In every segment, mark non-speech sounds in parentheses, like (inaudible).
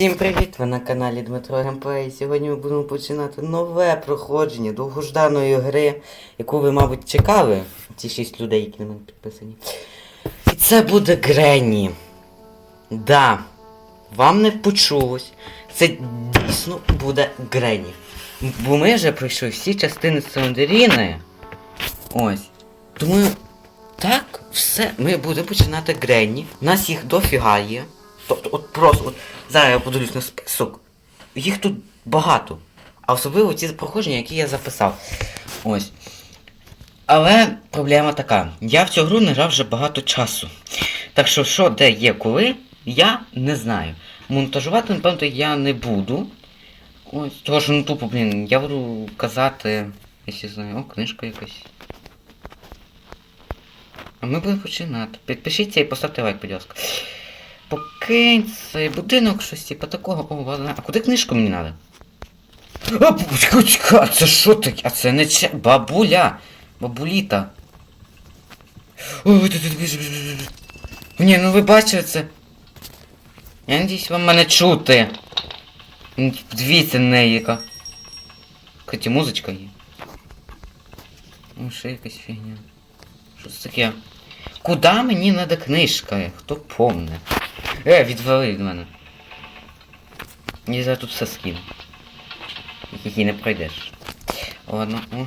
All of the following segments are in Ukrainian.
Всім привіт! Ви на каналі Дмитро Геймплей. Сьогодні ми будемо починати нове проходження довгожданої гри, яку ви, мабуть, чекали. Ці шість людей, які на мене підписані. І це буде Гренні. Да, вам не почулось. Це дійсно буде Гренні. Бо ми вже пройшли всі частини Сандеріни. Ось. Тому так, все, ми будемо починати Гренні. У нас їх дофіга є. Тобто, от просто, от зараз я подивлюсь на список. Їх тут багато. А особливо ті проходження, які я записав. Ось. Але проблема така. Я в цю гру не грав вже багато часу. Так що, що, де є, коли, я не знаю. Монтажувати, напевно, я не буду. Ось, того що ну тупо, блін, я буду казати, якщо знаю, о, книжка якась. А ми будемо починати. Підпишіться і поставте лайк, будь ласка. Покинь цей будинок, щось типа такого. О. А куди книжку мені треба? А, це що таке? А це не че... Бабуля! Бабуліта. Ой, ти, біж. Ні, ну ви бачили це. Я надіюсь вам мене чути. Дивіться на неї яка. Хоті музичка є. Ну, ще якась фігня. Що це таке? Куда мені надо книжка? Хто помне? Е, відвали від мене. Я зараз тут все скину. Який не пройдеш. Ладно, о.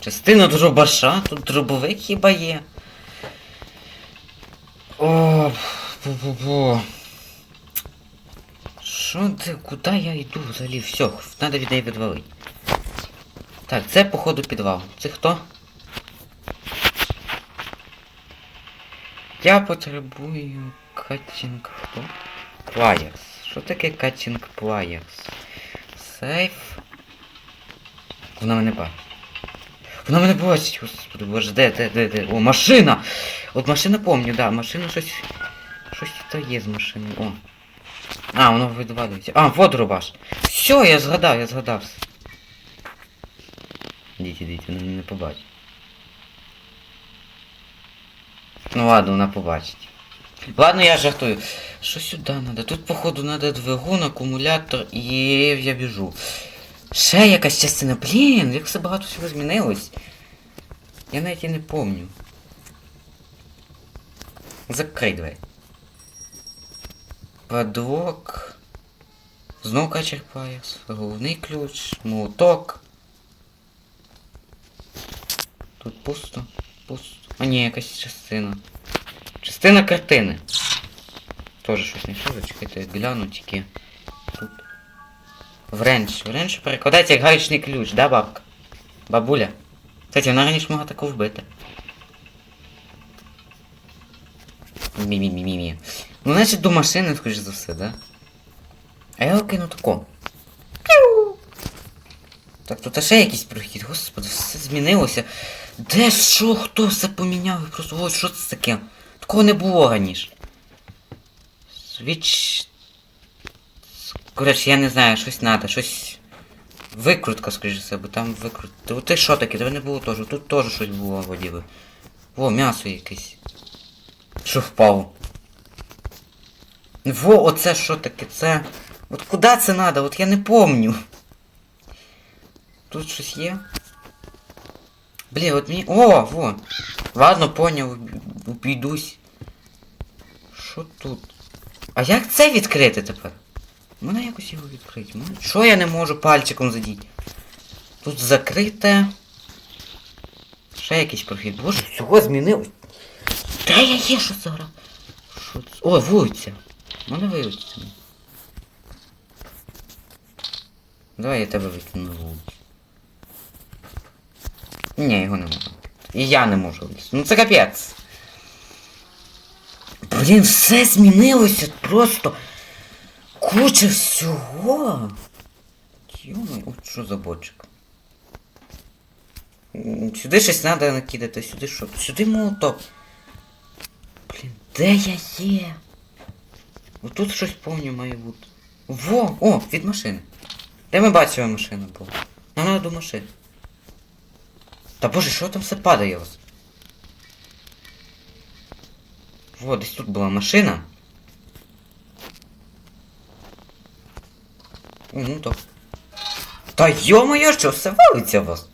Частина дробаша, тут дробовик хіба є. О, бу-бу-бу. Що ти, куди я йду взагалі? Все, треба від неї відвалити. Так, це походу підвал. Це хто? Я потребую катінг хто? Що таке катінг плаєрс? Сейф. Вона мене бачить. Вона мене бачить, господи, боже, де, де, де, де? О, машина! От машина помню, да, машина щось. Щось тут є з машини. О. А, воно відвалюється. А, вот рубаш. Все, я згадав, я згадав. Ідіть, ідіть, вона мене не побачить. Ну ладно, вона побачить. Ладно, я жартую. Що сюди треба? Тут, походу, треба двигун, акумулятор і я біжу. Ще якась частина. Блін, як все багато всього змінилось. Я навіть і не помню. Закрий двері. Падлок. Знов качер паяс. Головний ключ. Молоток. Тут пусто. Пусто. А ні, якась частина. Частина картини. Тоже щось що, зачекайте, гляну тільки. Тут. Вренч. Вренч перекладається як гаючний ключ, да, бабка? Бабуля. Кстати, вона раніше могла таку вбити. Мі-мі-мі-мі-мі. Ну, значить, до машини, скоріш за все, да? А я його кину тако. Так, тут ще якийсь прохід, господи, все змінилося. Де що, хто все поміняв? Просто ось що це таке? Такого не було раніше. Свіч. Коротше, я не знаю, щось треба, щось. Викрутка, скоріш за все, бо там викрутка. Ти що таке? Тебе не було теж. Тут теж щось було вроді би. О, м'ясо якесь. Що впало? Во, оце що таке? Це. От куди це треба? От я не помню. Тут щось є. Блін, от мені... О, во! Ладно, поняв, обійдусь. Що тут? А як це відкрити тепер? Мене якось його відкрити. Мене- Що я не можу пальчиком задіти? Тут закрите. Ще якийсь прохід. Боже, всього змінилось. Де я є, що зараз? Що це? О, вулиця. Мене вулиця. Давай я тебе викину на вулицю. Ні, його не можу. І я не можу влізти. Ну це капець. Блін, все змінилося просто. Куча всього. Йомай, от що за бочок. Сюди щось треба накидати, сюди що? Сюди молоток. Блін, де я є? Отут щось повні має бути. Во! О, від машини. Де ми бачили машина була? Нам до машини. Та боже, що там все падає у вас? Во, десь тут була машина. Ну то. Та йо-моє, що все валиться у вас? У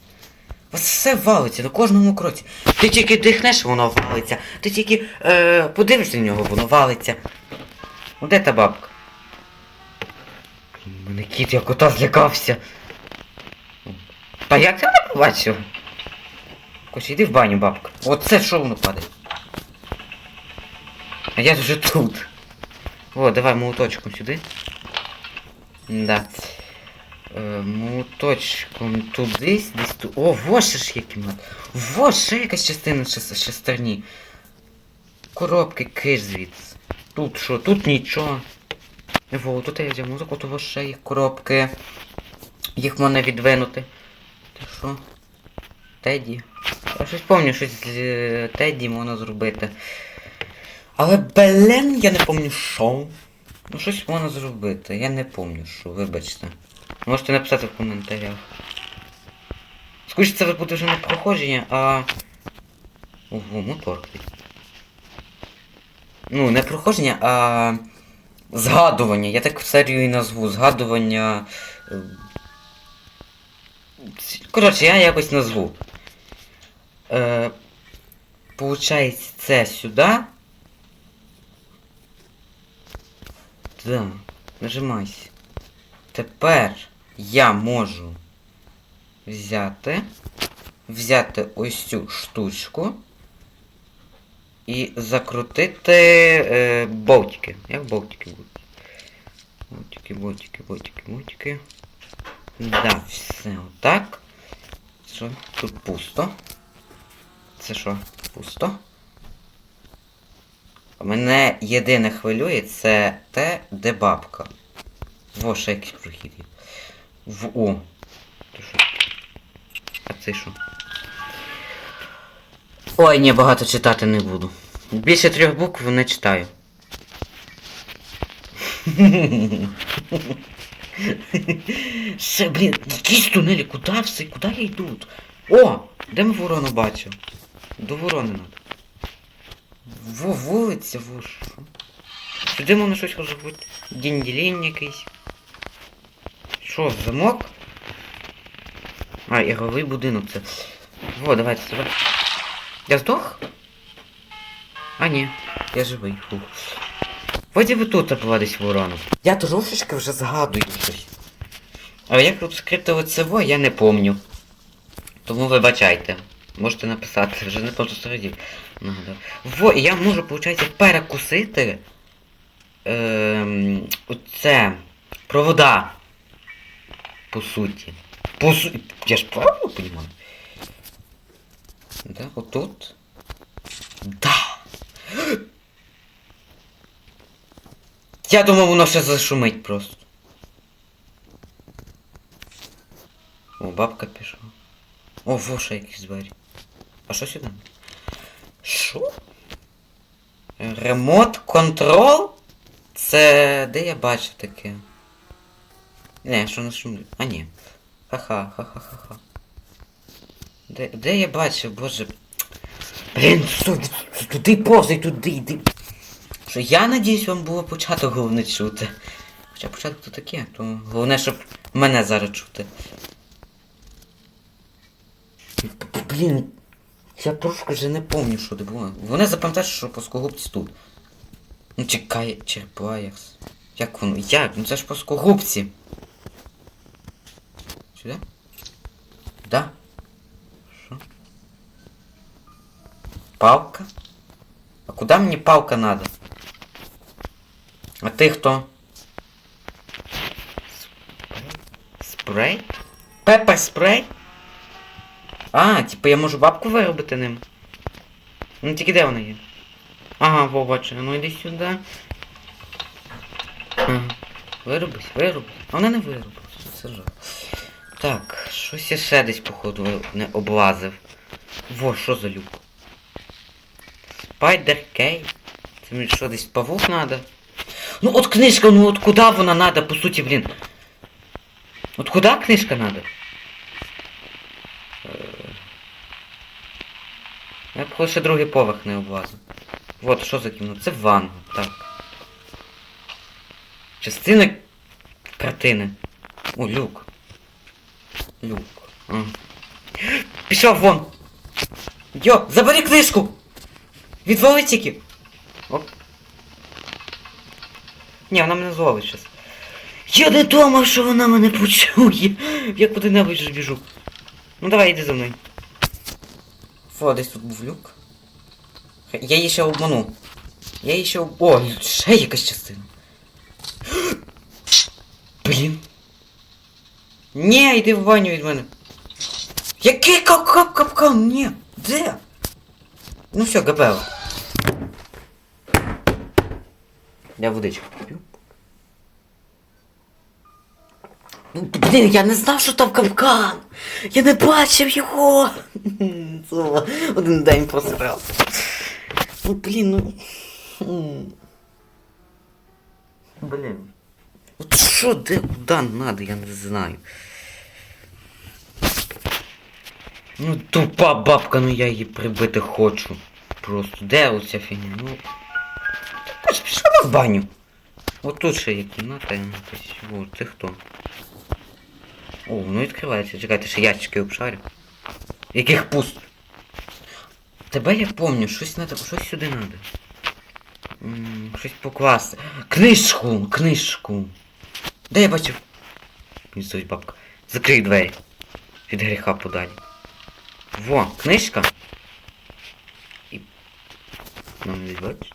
вас все валиться на кожному кроці. Ти тільки дихнеш, воно валиться. Ти тільки е, подивишся на нього, воно валиться. Ну де та бабка? У мене кіт, я кота злякався. Та як ти не побачив? Коч, іди в баню, бабка. Оце що воно падає? А я вже тут. О, давай молоточком сюди. Да. Е, молоточком туди, десь ту. О, во ще ж є кімната. Во ще якась частина шес- шестерні. Коробки киш звідси. Тут що? Тут нічого. Во, тут я взяв музику, тут во ще є коробки. Їх можна відвинути. Ти що? Теді. Я щось пам'ятаю, щось з е, Теді можна зробити. Але блен, я не пам'ятаю що. Ну щось можна зробити. Я не пам'ятаю що, вибачте. Можете написати в коментарях. Скоріше це буде вже не проходження, а. Ого, мотор. Ну, не проходження, а. Згадування. Я так серію і назву. Згадування. е, Коротше, я якось назву. Е, Получається, це сюди. Да, нажимайся. Тепер я можу взяти. Взяти ось цю штучку і закрутити е, болтики. Як болтики будуть? Болтики, болтики, болтики, болтики. Да, все отак. Що? Тут пусто. Це що? Пусто. Мене єдине хвилює це те, де бабка. Во, ще якийсь прохід є. В О. То що? А це що? Ой, ні, багато читати не буду. Більше трьох букв не читаю. Ще, блін, якісь тунелі, куди все, куди я йду? О! Де ми ворону бачив? До ворони надо. Во, вулиця, во що? Сюди можна щось може бути. Дінь-ділінь якийсь. Що, замок? А, ігровий будинок це. Во, давайте сюди. Я здох? А ні, я живий. Фух. Вроді би тут була десь ворона. Я трошечки вже згадую щось. А як тут скрити лицево, я не помню. Тому вибачайте. Можете написати, вже не просто середів. Нагадав. Во, я можу, виходить, перекусити. Ем, оце. Провода. По суті. По суті. Я ж правильно розумію? Да, отут. Да. Я думав, воно ще зашумить просто. О, бабка пішла. О, во ще якісь двері. А що сюди? Що? Ремонт контрол? Це де я бачив таке? Не, що не шумлю. А ні. Ха-ха, ха-ха-ха-ха. Де, де я бачив, боже. Блін, туди повзай, туди, йди. Що я надіюсь, вам було початок головне чути. Хоча початок то таке, то головне, щоб мене зараз чути. Блін, я трошки вже не пам'ятаю, що де було. Вони запам'ятають, що плоскогубці тут. Ну чекай, черпаєкс. Як воно? Як? Ну це ж плоскогубці. Сюди? Да? Що? Палка? А куда мені палка надо? А ти хто? Спрей? Пепер спрей? А, типу я можу бабку виробити ним. Ну тільки де вона є? Ага, во, бачу, ну йди сюди. Ага. Виробись, виробись. Вона не виробилась, це жах. Так, щось я ще десь, походу, не облазив. Во, що за люк? Спайдер Кей? Це мені що, десь павук надо? Ну от книжка, ну от куди вона надо, по суті, блін? От куди книжка надо? Ще другий поверх не облазив. Вот, що за кімната? Це ванна, так. Частина картини. О, люк. Люк. А. Пішов вон! Йо, забери книжку! Відвали тільки! Оп. Ні, вона мене зловить щас. Я не думав, що вона мене почує. Я куди-небудь біжу. Ну давай, йди за мною. Фо, десь тут був люк. Я її ще обману. Я її ще об... О, ще якась частина. (gasps) Блін. Ні, йди в баню від мене. Який кап капкан? Ні. Де? Ну все, габела. Я водичку поп'ю. Ну, блін, я не знав, що там капкан. Я не бачив його. Один день просрав. Ну, блін, ну. Блін. От що, де, куди надо, я не знаю. Ну, тупа бабка, ну я її прибити хочу. Просто, де оця фігня? Ну. Ж пішла в баню. От тут ще є кімната, якась. О, це хто? О, ну відкривається. Чекайте, ще ящики обшарю. Яких пуст. Тебе я помню, щось надо, щось сюди надо. Щось покласти. Книжку, книжку. Де я бачив? Місцевість бабка. Закрий двері. Від гріха подалі. Во, книжка. І... Нам не бачиш?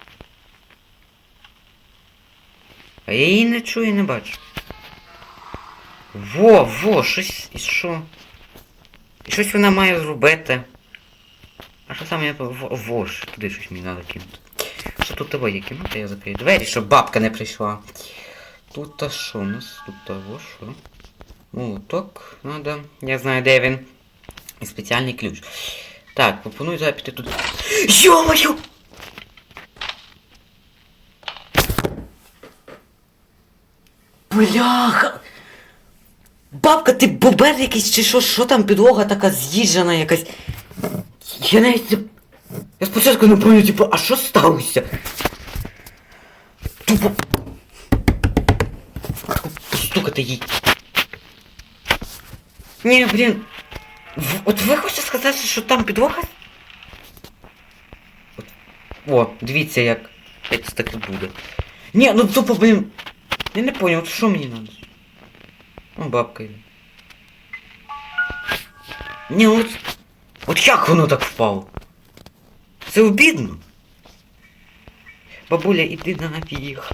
А я її не чую і не бачу. Во, во, щось і що? І щось вона має зробити. А що саме я во, во ж, туди щось мені треба кинути. Що тут того є кімната, я закрию двері, щоб бабка не прийшла. Тут та що у нас? Тут того що? Молоток надо. Я знаю, де він. І спеціальний ключ. Так, пропоную зараз піти туди. Йо-моє! Бляха! Бабка, ти бобер якийсь чи що? Що там підлога така з'їжджена якась? Я навіть не... Я спочатку не пам'ятаю, типу, а що сталося? Тупо... Постукати їй. Ні, блін. От ви хочете сказати, що там підлога? От. О, дивіться як. Це так і буде. Ні, ну тупо, блін. Я не понял, що мені надо? Ну, бабка йде. Ні, от. От як воно так впало? Це обідно. Бабуля, іди наверх.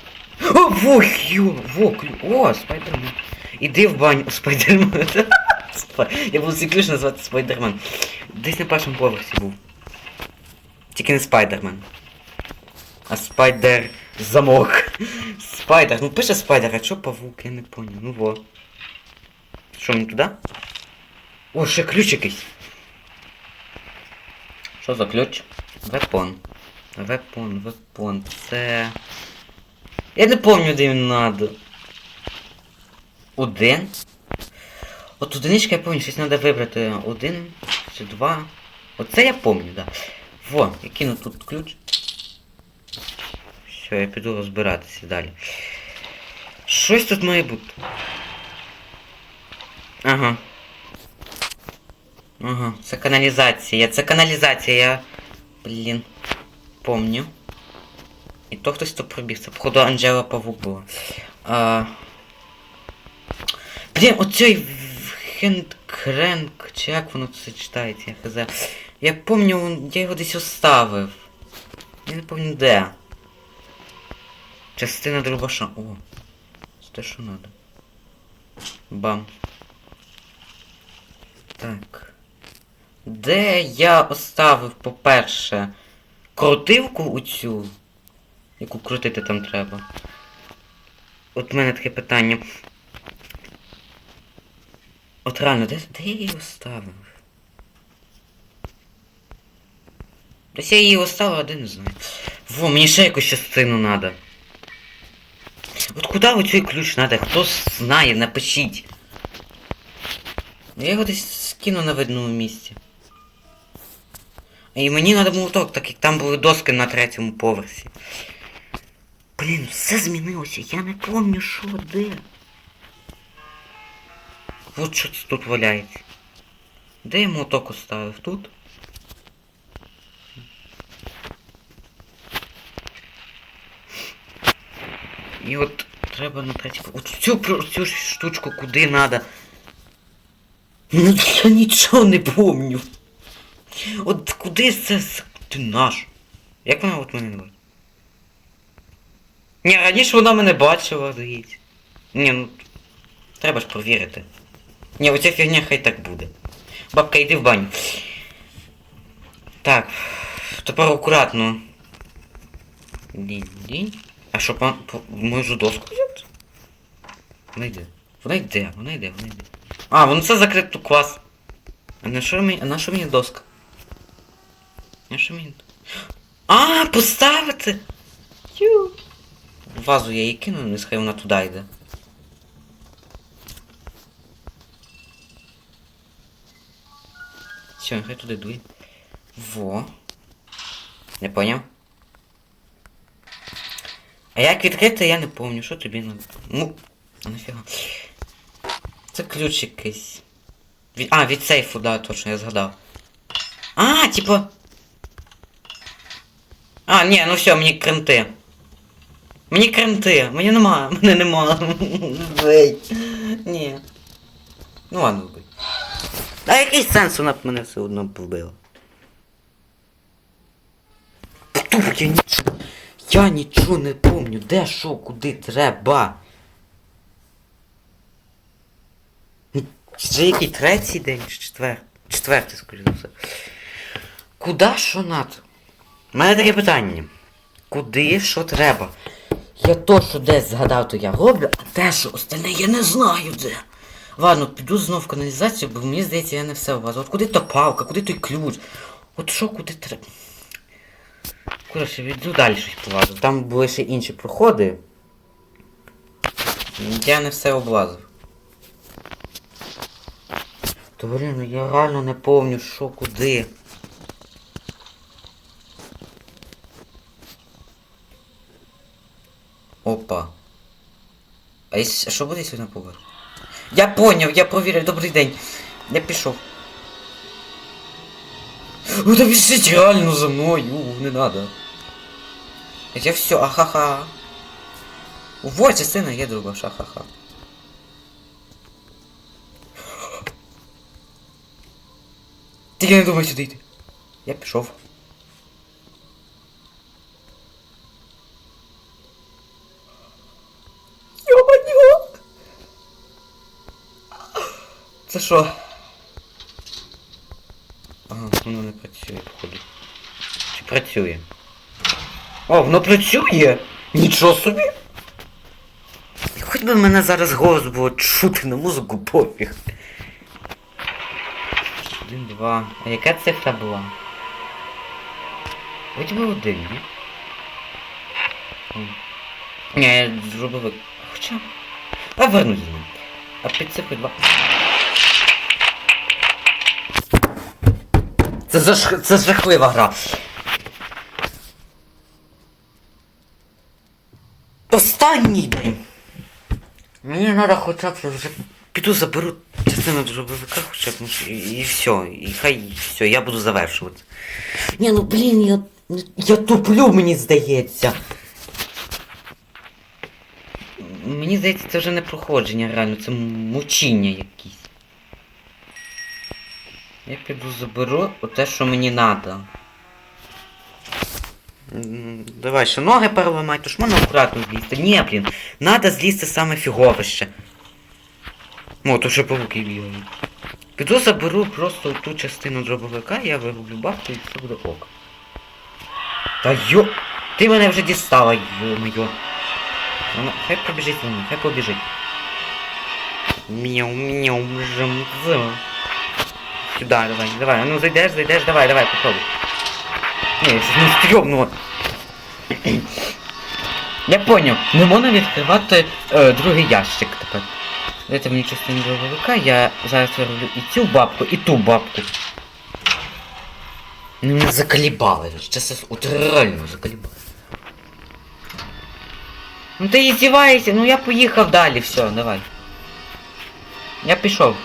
О, во, йо, во, клю. О, спайдермен. Іди в баню, спайдермен. (laughs) Спа- Я буду цей ключ назвати спайдермен. Десь на першому поверсі був. Тільки не спайдермен. А спайдер замок. Спайдер, ну пише спайдер, а чо павук, я не понял. Ну во. Що мені туди? О, ще ключ якийсь. Що за ключ? Вепон. Вепон, вепон. Це. Я не пам'ятаю, де він надо. Один. От одиничка я пам'ятаю, щось треба вибрати. Один чи два. Оце я пам'ятаю, да. Во, я кину тут ключ. Все, я піду розбиратися далі. Щось тут має бути. Ага. Ага, це каналізація. Це каналізація, я. Блін. Помню. І то хтось тут пробіг. Це походу Анджела Павук була. А... Блін, оцей Хендкренк, чи як воно це читається, я хз. Я помню, я його десь оставив. Я не пам'ятаю де. Частина дробаша. О. Це що надо. Бам. Так. Де я оставив, по-перше, крутивку у цю, яку крутити там треба. От в мене таке питання. От реально, де, де я її оставив? Десь я її оставив, а де не знаю. Во, мені ще якусь частину надо. От куди оцей ключ надо? Хто знає, напишіть. Я його десь скину на видному місці. І мені треба молоток, так як там були доски на третьому поверсі. Блін, все змінилося, я не пам'ятаю, що де. от що це тут валяється. Де я моток оставив? Тут? І от треба на третій... От цю, цю штучку куди надо. Ну я нічого не помню. От куди це ти наш? Як вона от мене не бачить? Ні, раніше вона мене бачила, здається. Ні, ну. Треба ж провірити. Ні, оця фігня хай так буде. Бабка, йди в баню. Так. Тепер акуратно. Дінь-дінь. А що пан. Можу доску взяти? Вона йде. Вона йде, вона йде, вона йде. А, вон це закрито клас. А на що мені. А на що мені доска? На що мені. А, поставити! Ю. Вазу я її кину, нехай вона туди йде. Все, нехай туди дує. Во. Не поняв? А як відкрити, я не помню, що тобі надо. Ну, нафіга. Це ключ якийсь. А, від сейфу, да, точно, я згадав. А, типа. А, ні, ну все, мені кренти. Мені кренти, мені нема, (laughs) мене нема. Вей. Ні. Ну ладно, вбий. А який сенс вона б мене все одно вбила? Я нічого. Я нічого не помню, де що, куди треба. Це який третій день чи четвертий? Четвертий, скоріше за все. Куда що надо? У мене таке питання. Куди що треба? Я то, що десь згадав, то я роблю, а те, що остальне я не знаю де. Ладно, піду знов в каналізацію, бо мені здається, я не все влазу. От куди та палка, куди той ключ? От що куди треба. Коротше, віду далі щось полазу. Там були ще інші проходи. Я не все облазив. То блін, я реально не помню, що куди. Опа. А єс- що буде сьогодні поверх? Я поняв, я провірив, добрий день. Я пішов. Ну та біжить реально за мною, не надо. Я все, ахаха. Вот частина є друга, шахаха. Тільки не думай сюди йти. Я пішов. Йо-моє! Це що? Ага, воно не працює, походу. Чи працює? О, воно працює! Нічого собі! Хоч би мене зараз голос було чути на музику пофіг. Два. А яка цифра була? Би один, ні? Ні, я зробив. Хоча. А вернусь ним. А під цифрою два. Це, заш... це жахлива гра. Останній день. Мені треба хоча б вже піду заберу частину дробовика хоча б ну, і, все. І хай все, я буду завершувати. Ні, ну блін, я. Я туплю, мені здається. Мені здається, це вже не проходження реально, це мучіння якісь. Я піду заберу те, що мені треба. Давай ще ноги переламай, то ж можна акуратно злізти. Ні, блін, надо злізти саме фіговище. О, то ще павуки бігають. Піду заберу просто ту частину дробовика, я вироблю бабку і все буде ок. Та йо... Ти мене вже дістала, йо-моє. Ну, хай побіжить за мною, хай побіжить. Мяу, мяу, жим, зим. Сюда, давай, давай, ну зайдеш, зайдеш, давай, давай, попробуй. Ні, це не стрьомно. Я поняв, не можна відкривати е, другий ящик тепер. Дайте мені частину дробовика, я зараз вироблю і цю бабку, і ту бабку. Вони мене заколебали, чесно, от реально заколебали. Ну ти издеваешься, ну я поїхав далі, все, давай. Я пішов.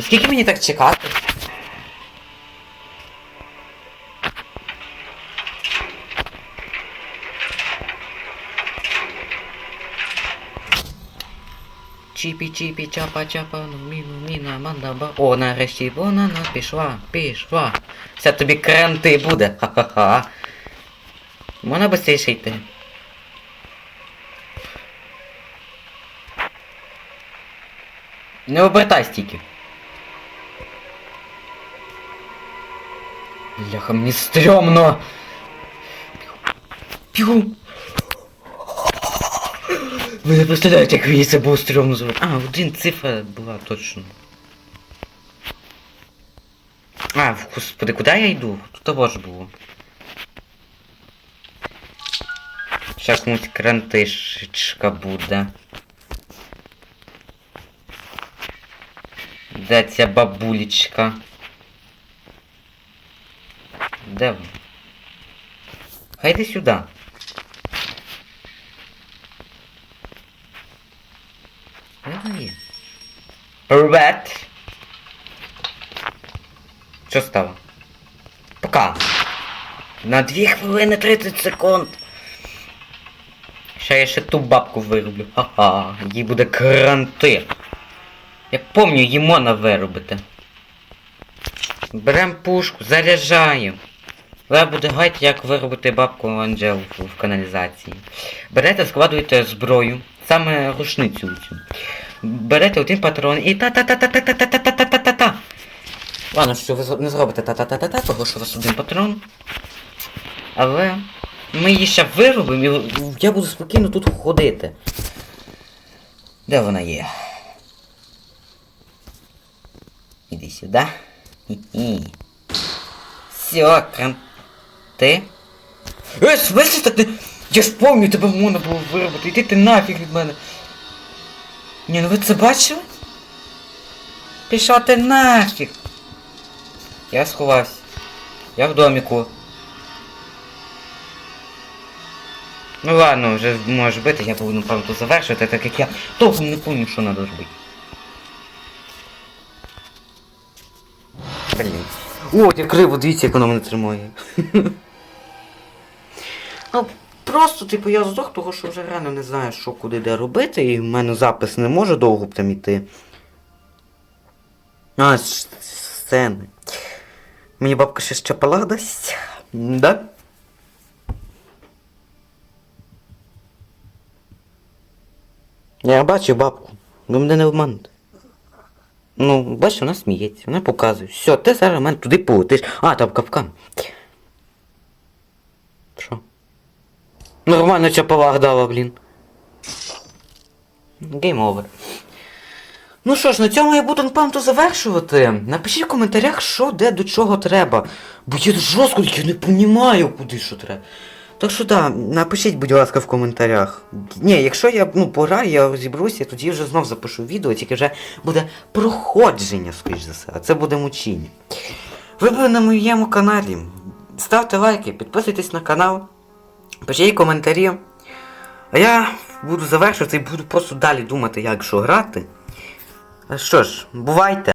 Скільки мені так чекати? Чіпі чіпі чапа чапа ну міну міна мандаба. О, нарешті вона нас пішла, пішла. Це тобі кренти буде. Ха-ха-ха. Можна быстріше йти. Не обертай стільки. Бляха, мені стрьомно. П'ю. Ви не представляєте, як мені це було стрьомно звати. А, один цифра була точно. А, господи, куди я йду? Тут того ж було. Ще комусь крантишечка буде. Де ця бабулечка? Де вона? Хай йди сюди. Де вона є? Привет! Що стало? Пока. На 2 хвилини 30 секунд. Ще я ще ту бабку вироблю. Ха-ха, їй буде кранти. Я помню, її можна виробити. Берем пушку, заряджаємо. Ви буде гайд, як виробити бабку Анджелу в каналізації. Берете, складуєте зброю, саме рушницю цю. Берете один патрон і та-та-та-та-та-та-та-та-та-та-та. Ладно, що ви не зробите та-та-та-та-та, того що у вас один патрон. Але ми її ще виробимо і я буду спокійно тут ходити. Де вона є? Іди сюди. Все, кран. Ти? Е, смисл так не... Я ж помню, тебе можна було виробити. Іди ти нафіг від мене. Ні, ну ви це бачили? Пішов ти нафіг. Я сховався. Я в доміку. Ну ладно, вже можеш бити, я повинен правду завершити, так як я толком не пам'ятаю, що треба робити. Блін. О, я криво, дивіться, як воно мене тримає. (laughs) просто, типу, я здох, того що вже реально не знаю, що куди де робити, і в мене запис не може довго б там іти. А, сцени. Мені бабка ще ще дасть. Да? Я бачу бабку. Ви мене не обманете. Ну, бачиш, вона сміється, вона показує. Все, ти зараз мене туди полетиш. А, там капкан. Нормально чапалах дала, блін. Гейм овер. Ну що ж, на цьому я буду напевно завершувати. Напишіть в коментарях, що, де, до чого треба. Бо я жорстко я не розумію, куди що треба. Так що так, напишіть, будь ласка, в коментарях. Ні, якщо я ну, пограю, я розібруся, тоді вже знов запишу відео, тільки вже буде проходження, скоріш за все, а це буде мучіння. Ви були на моєму каналі. Ставте лайки, підписуйтесь на канал, пишіть коментарі. А я буду завершувати і буду просто далі думати, як що грати. Що ж, бувайте!